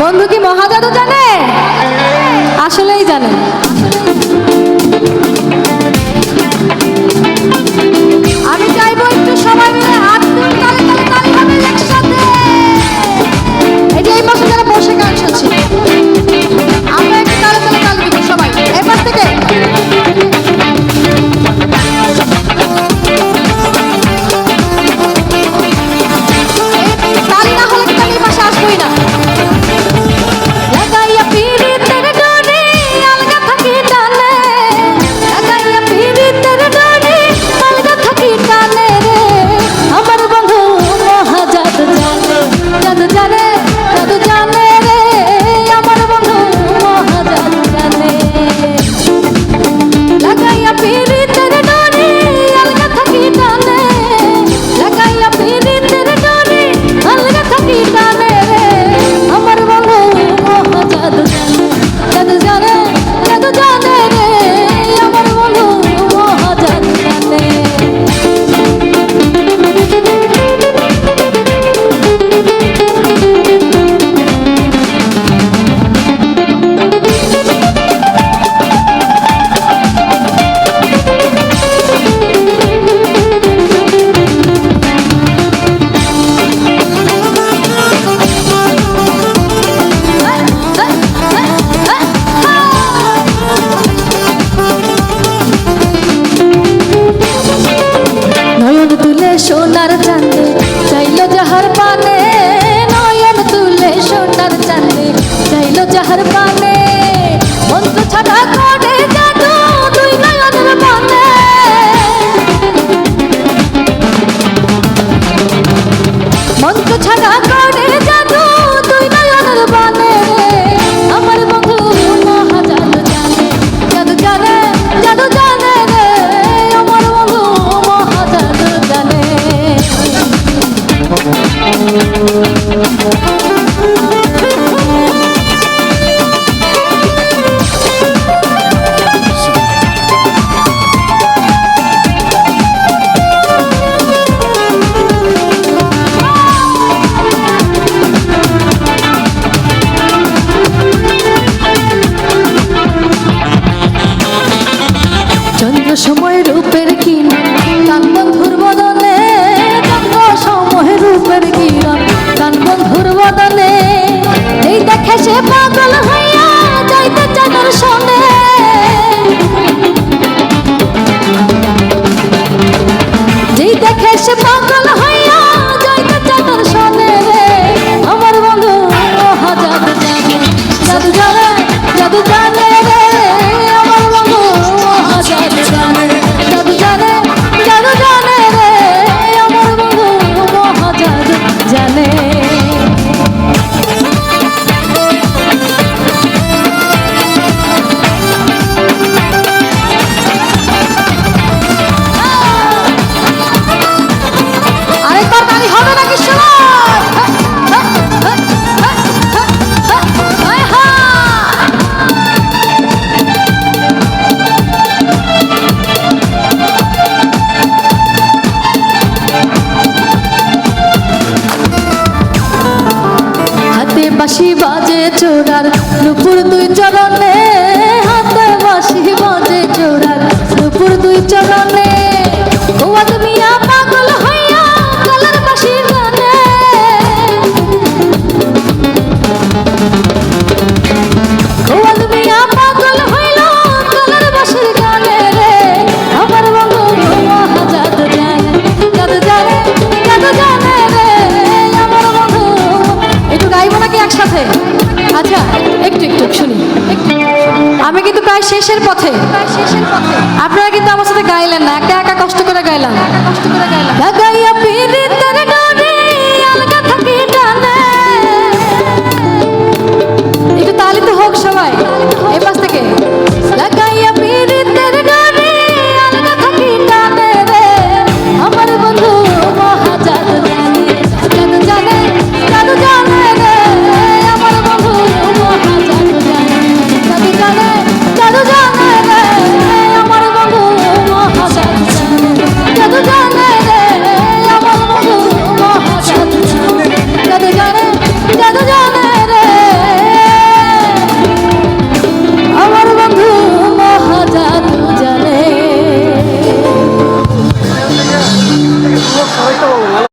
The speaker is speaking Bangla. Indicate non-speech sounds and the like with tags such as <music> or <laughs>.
বন্ধু কি মহাজাত 看 <laughs> 看 সময় রূপের কিনা বন্ধুর বদনে কান্দ সময় রূপের কিনা কান বন্ধুর বদনে এই দেখে সে পাগল হইয়া যাইতে যেই দেখে সে পাগল বাসি বাজে চোরার নুপুর দুই চরণে হাতে বাসি বাজে চোরার নুপুর দুই চরণে ও তুমি প্রায় শেষের পথে। আপনারা কিন্তু আমার সাথে গাইলেন না একা একা কষ্ট করে গাইলাম। কষ্ট করে গাইলাম।